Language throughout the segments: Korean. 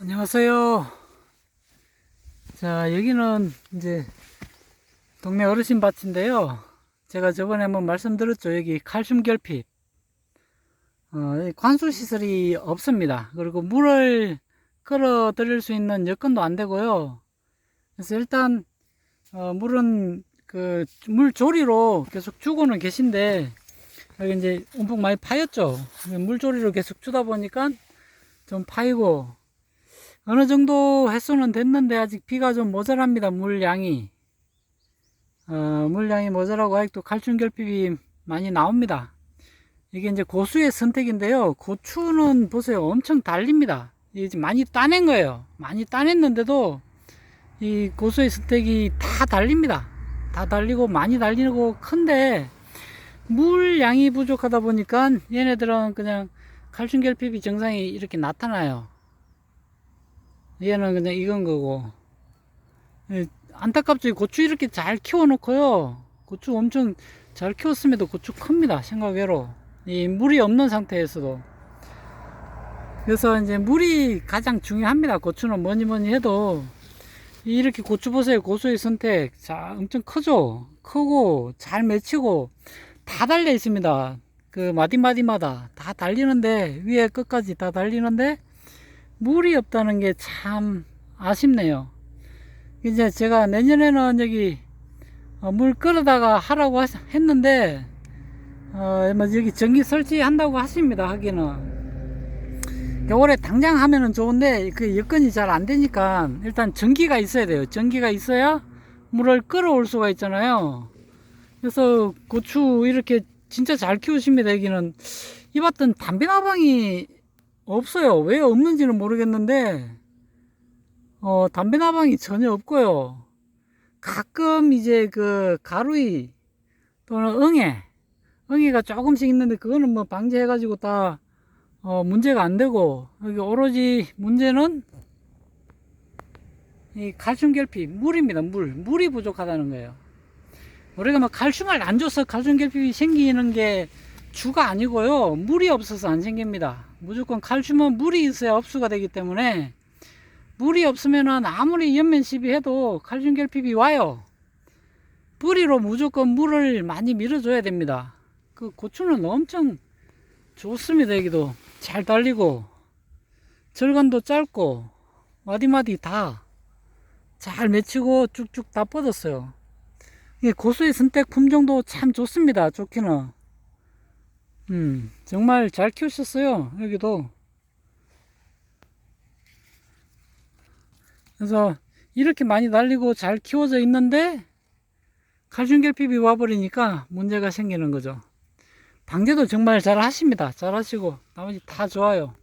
안녕하세요. 자, 여기는 이제 동네 어르신 밭인데요. 제가 저번에 한번 말씀드렸죠. 여기 칼슘 결핍. 어, 관수 시설이 없습니다. 그리고 물을 끌어 들일 수 있는 여건도 안 되고요. 그래서 일단 어, 물은 그 물 조리로 계속 주고는 계신데 여기 이제 움푹 많이 파였죠. 물 조리로 계속 주다 보니까 좀 파이고 어느 정도 횟수는 됐는데 아직 비가 좀 모자랍니다. 물량이. 어, 물량이 모자라고 아직도 칼슘 결핍이 많이 나옵니다. 이게 이제 고수의 선택인데요. 고추는 보세요. 엄청 달립니다. 지금 많이 따낸 거예요. 많이 따냈는데도 이 고수의 선택이 다 달립니다. 다 달리고 많이 달리고 큰데 물량이 부족하다 보니까 얘네들은 그냥 칼슘 결핍이 증상이 이렇게 나타나요. 얘는 그냥 익은 거고. 예, 안타깝죠. 이 고추 이렇게 잘 키워놓고요. 고추 엄청 잘 키웠음에도 고추 큽니다. 생각외로. 이 물이 없는 상태에서도. 그래서 이제 물이 가장 중요합니다. 고추는 뭐니 뭐니 해도. 이렇게 고추 보세요. 고수의 선택. 자, 엄청 크죠? 크고, 잘 맺히고, 다 달려 있습니다. 그 마디마디마다 다 달리는데, 위에 끝까지 다 달리는데, 물이 없다는 게 참 아쉽네요. 이제 제가 내년에는 여기 어, 물 끌어다가 하라고 하- 했는데 어, 뭐 여기 전기 설치한다고 하십니다. 하기는 올해 당장 하면은 좋은데 그 여건이 잘 안 되니까 일단 전기가 있어야 돼요. 전기가 있어야 물을 끌어올 수가 있잖아요. 그래서 고추 이렇게 진짜 잘 키우십니다. 여기는 이 밭은 담배나방이 없어요. 왜 없는지는 모르겠는데, 어, 담배 나방이 전혀 없고요. 가끔 이제 그 가루이 또는 응애, 응애가 조금씩 있는데 그거는 뭐 방제해가지고 다, 어, 문제가 안 되고, 여기 오로지 문제는 이 칼슘 결핍, 물입니다, 물. 물이 부족하다는 거예요. 우리가 막 칼슘을 안 줘서 칼슘 결핍이 생기는 게 주가 아니고요. 물이 없어서 안 생깁니다. 무조건 칼슘은 물이 있어야 흡수가 되기 때문에 물이 없으면은 아무리 연면 시비해도 칼슘 결핍이 와요. 뿌리로 무조건 물을 많이 밀어줘야 됩니다. 그 고추는 엄청 좋습니다. 여기도 잘 달리고 절간도 짧고 마디마디 다 잘 맺히고 쭉쭉 다 뻗었어요. 고수의 선택 품종도 참 좋습니다. 좋기는. 음, 정말 잘 키우셨어요. 여기도. 그래서 이렇게 많이 달리고 잘 키워져 있는데 칼슘 결핍이 와버리니까 문제가 생기는 거죠. 방제도 정말 잘 하십니다. 잘 하시고 나머지 다 좋아요.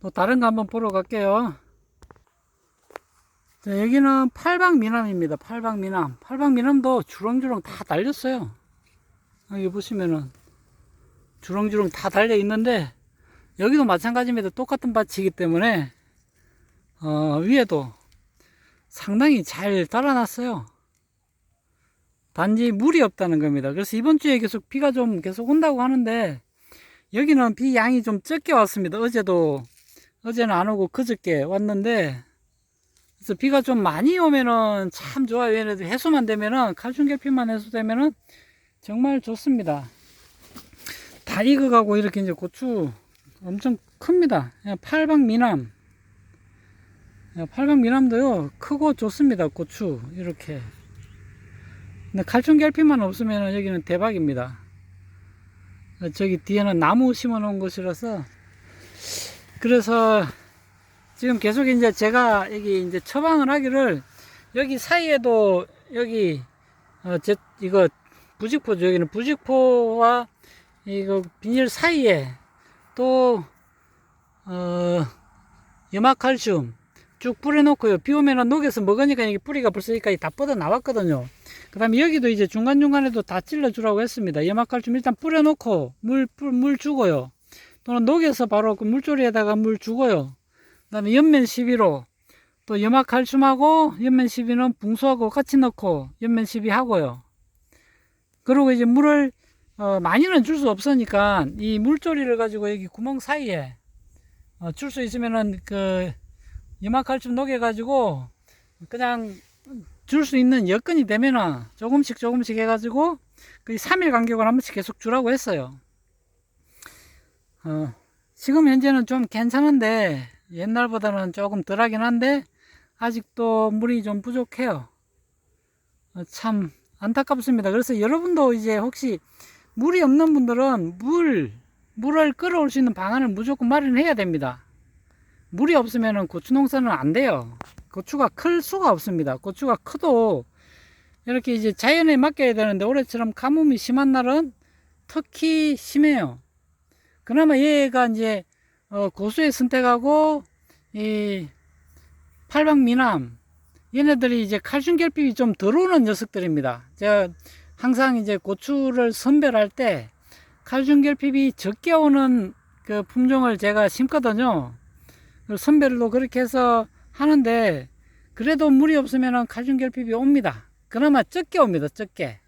또 다른 거 한번 보러 갈게요. 자, 여기는 팔방 미남입니다. 팔방 미남. 팔방 미남도 주렁주렁 다 달렸어요. 여기 보시면은 주렁주렁 다 달려 있는데 여기도 마찬가지입니다. 똑같은 밭이기 때문에 어, 위에도 상당히 잘 달아놨어요. 단지 물이 없다는 겁니다. 그래서 이번 주에 계속 비가 좀 계속 온다고 하는데 여기는 비 양이 좀 적게 왔습니다. 어제도 어제는 안 오고 그저께 왔는데 그래서 비가 좀 많이 오면은 참 좋아요. 얘네들 해소만 되면은 칼슘 결핍만 해소되면은 정말 좋습니다. 다 익어가고 이렇게 이제 고추 엄청 큽니다. 팔방 미남. 팔방 미남도요, 크고 좋습니다. 고추. 이렇게. 근데 칼슘 결핍만 없으면 여기는 대박입니다. 저기 뒤에는 나무 심어 놓은 곳이라서. 그래서 지금 계속 이제 제가 여기 이제 처방을 하기를 여기 사이에도 여기 어, 제, 이거 부직포죠. 여기는 부직포와 이거 비닐 사이에 또 어, 염화칼슘 쭉 뿌려놓고요. 비 오면은 녹여서 먹으니까 이게 뿌리가 벌써 여기까지 다 뻗어 나왔거든요. 그 다음에 여기도 이제 중간중간에도 다 찔러주라고 했습니다. 염화칼슘 일단 뿌려놓고 물, 물, 물 주고요. 또는 녹여서 바로 그 물조리에다가 물 주고요. 그 다음에 옆면 시비로 또 염화칼슘하고 옆면 시비는 붕수하고 같이 넣고 옆면 시비 하고요. 그리고 이제 물을 어, 많이는 줄 수 없으니까 이 물조리를 가지고 여기 구멍 사이에 어, 줄 수 있으면은 그 이마칼슘 녹여가지고 그냥 줄 수 있는 여건이 되면은 조금씩 조금씩 해가지고 그 3일 간격을 한 번씩 계속 주라고 했어요. 어, 지금 현재는 좀 괜찮은데 옛날보다는 조금 덜하긴 한데 아직도 물이 좀 부족해요. 어, 참 안타깝습니다. 그래서 여러분도 이제 혹시 물이 없는 분들은 물, 물을 끌어올 수 있는 방안을 무조건 마련해야 됩니다. 물이 없으면 고추 농사는 안 돼요. 고추가 클 수가 없습니다. 고추가 커도 이렇게 이제 자연에 맡겨야 되는데 올해처럼 가뭄이 심한 날은 특히 심해요. 그나마 얘가 이제 어, 고수에 선택하고 이 팔방 미남 얘네들이 이제 칼슘 결핍이 좀 들어오는 녀석들입니다. 제가 항상 이제 고추를 선별할 때 칼슘 결핍이 적게 오는 그 품종을 제가 심거든요. 선별도 그렇게 해서 하는데 그래도 물이 없으면 칼슘 결핍이 옵니다. 그나마 적게 옵니다. 적게.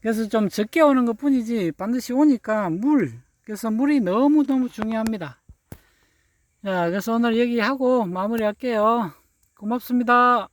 그래서 좀 적게 오는 것 뿐이지 반드시 오니까 물. 그래서 물이 너무너무 중요합니다. 자, 그래서 오늘 얘기하고 마무리할게요. 고맙습니다.